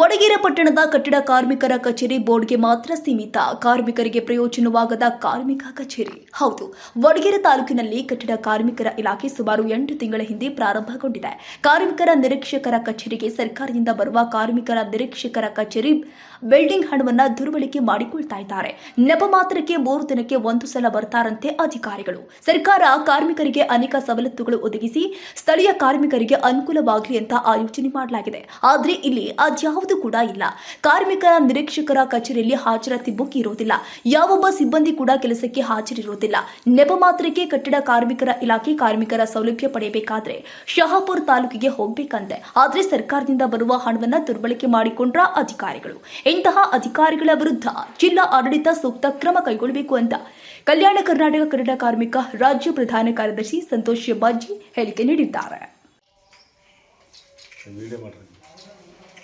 ವಡಗೇರ ಪಟ್ಟಣದ ಕಟ್ಟಡ ಕಾರ್ಮಿಕರ ಕಚೇರಿ ಬೋರ್ಡ್ಗೆ ಮಾತ್ರ ಸೀಮಿತ. ಕಾರ್ಮಿಕರಿಗೆ ಪ್ರಯೋಜನವಾಗದ ಕಾರ್ಮಿಕ ಕಚೇರಿ. ಹೌದು, ವಡಗೇರ ತಾಲೂಕಿನಲ್ಲಿ ಕಟ್ಟಡ ಕಾರ್ಮಿಕರ ಇಲಾಖೆ ಸುಮಾರು ಎಂಟು ತಿಂಗಳ ಹಿಂದೆ ಪ್ರಾರಂಭಗೊಂಡಿದೆ. ಕಾರ್ಮಿಕರ ನಿರೀಕ್ಷಕರ ಕಚೇರಿಗೆ ಸರ್ಕಾರದಿಂದ ಬರುವ ಕಾರ್ಮಿಕರ ನಿರೀಕ್ಷಕರ ಕಚೇರಿ ಬಿಲ್ಡಿಂಗ್ ಹಣವನ್ನು ದುರ್ಬಳಕೆ ಮಾಡಿಕೊಳ್ತಾ ಇದ್ದಾರೆ. ನೆಪ ಮಾತ್ರಕ್ಕೆ ಮೂರು ದಿನಕ್ಕೆ ಒಂದು ಸಲ ಬರ್ತಾರಂತೆ ಅಧಿಕಾರಿಗಳು. ಸರ್ಕಾರ ಕಾರ್ಮಿಕರಿಗೆ ಅನೇಕ ಸವಲತ್ತುಗಳು ಒದಗಿಸಿ ಸ್ಥಳೀಯ ಕಾರ್ಮಿಕರಿಗೆ ಅನುಕೂಲವಾಗಲಿ ಅಂತ ಆಯೋಜನೆ ಮಾಡಲಾಗಿದೆ. ಆದರೆ ಇಲ್ಲಿ ಅದ್ಯಾವುದೇ ಒಂದು ಕೂಡ ಇಲ್ಲ. ಕಾರ್ಮಿಕರ ನಿರೀಕ್ಷಕರ ಕಚೇರಿಯಲ್ಲಿ ಹಾಜರಾತಿ ಬುಕ್ ಇರೋದಿಲ್ಲ ಯಾವೊಬ್ಬ ಸಿಬ್ಬಂದಿ ಕೂಡ ಕೆಲಸಕ್ಕೆ ಹಾಜರಿರುವುದಿಲ್ಲ. ನೆಪ ಮಾತ್ರಕ್ಕೆ ಕಟ್ಟಡ ಕಾರ್ಮಿಕರ ಇಲಾಖೆ ಕಾರ್ಮಿಕರ ಸೌಲಭ್ಯ ಪಡೆಯಬೇಕಾದ್ರೆ ಶಹಾಪುರ್ ತಾಲೂಕಿಗೆ ಹೋಗ್ಬೇಕಂತೆ. ಆದ್ರೆ ಸರ್ಕಾರದಿಂದ ಬರುವ ಹಣವನ್ನ ದುರ್ಬಳಕೆ ಮಾಡಿಕೊಂಡ್ರ ಅಧಿಕಾರಿಗಳು. ಇಂತಹ ಅಧಿಕಾರಿಗಳ ವಿರುದ್ಧ ಜಿಲ್ಲಾ ಆಡಳಿತ ಸೂಕ್ತ ಕ್ರಮ ಕೈಗೊಳ್ಳಬೇಕು ಅಂತ ಕಲ್ಯಾಣ ಕರ್ನಾಟಕ ಕಟ್ಟಡ ಕಾರ್ಮಿಕ ರಾಜ್ಯ ಪ್ರಧಾನ ಕಾರ್ಯದರ್ಶಿ ಸಂತೋಷ್ ಬಾಜಿ ಹೇಳಿಕೆ ನೀಡಿದ್ದಾರೆ.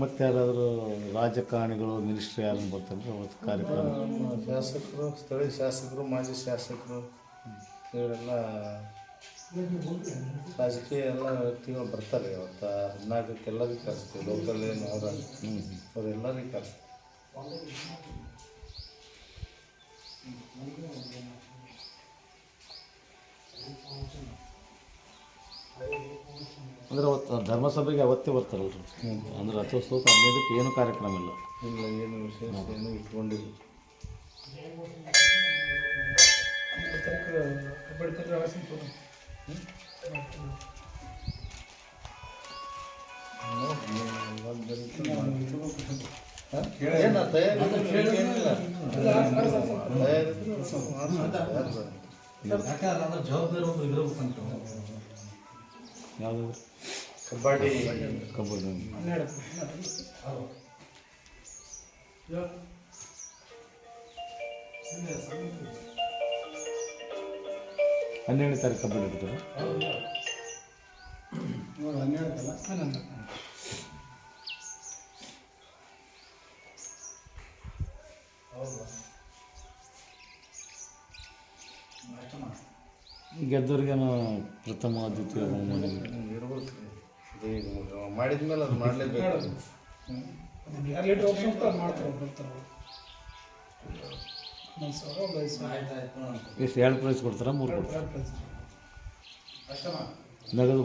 ಮತ್ತು ಯಾರಾದರೂ ರಾಜಕಾರಣಿಗಳು ಮಿನಿಸ್ಟ್ರಿ ಯಾರನ್ನು ಬರ್ತಾರೆ ಅವತ್ತು ಕಾರ್ಯಕ್ರಮ. ಶಾಸಕರು, ಸ್ಥಳೀಯ ಶಾಸಕರು, ಮಾಜಿ ಶಾಸಕರು, ಇವರೆಲ್ಲ ರಾಜಕೀಯ ಎಲ್ಲ ವ್ಯಕ್ತಿಗಳು ಬರ್ತಾರೆ ಇವತ್ತು. ಹದಿನಾಲ್ಕಕ್ಕೆಲ್ಲರಿಗೂ ಕರೆಸ್ತೀವಿ. ಲೋಕಲ್ ಏನು ಅವರ ಅವರೆಲ್ಲರಿಗೂ ಕರೆಸ್ತೀವಿ. ಅಂದ್ರೆ ಅವತ್ತು ಧರ್ಮಸಭೆಗೆ ಅವತ್ತೇ ಬರ್ತಾರಲ್ರಿ. ಅಂದ್ರೆ ರಥೋತ್ಸವಕ್ಕೆ ಹದಿನೈದಕ್ಕೆ ಏನು ಕಾರ್ಯಕ್ರಮ ಇಲ್ಲ. ಇಲ್ಲ ಏನು ವಿಶೇಷ ಏನು ಇಟ್ಕೊಂಡಿಲ್ಲ. ಜವಾಬ್ದಾರಿ ಒಂದು ಇರಬೇಕಂತ. ಯಾವುದು? ಕಬಡ್ಡಿ. ಕಬಡ್ಡಿ. ಹನ್ನೆರಡು ತಾರೀಕು ಕಬಡ್ಡಿ ಇರ್ತದೆ. ಹನ್ನೆರಡು ಗೆದ್ದವ್ರಿಗೇನು ಪ್ರಥಮ ಆದ್ಯತೆ ಮಾಡಿದ್ಮೇಲೆ ಅದು ಮಾಡಲೇಬೇಕು. ಎಷ್ಟು ಎರಡು ಪ್ರೈಸ್ ಕೊಡ್ತಾರಾ ಮೂರು ಕೊಡ್ತಾರ? ನಗದು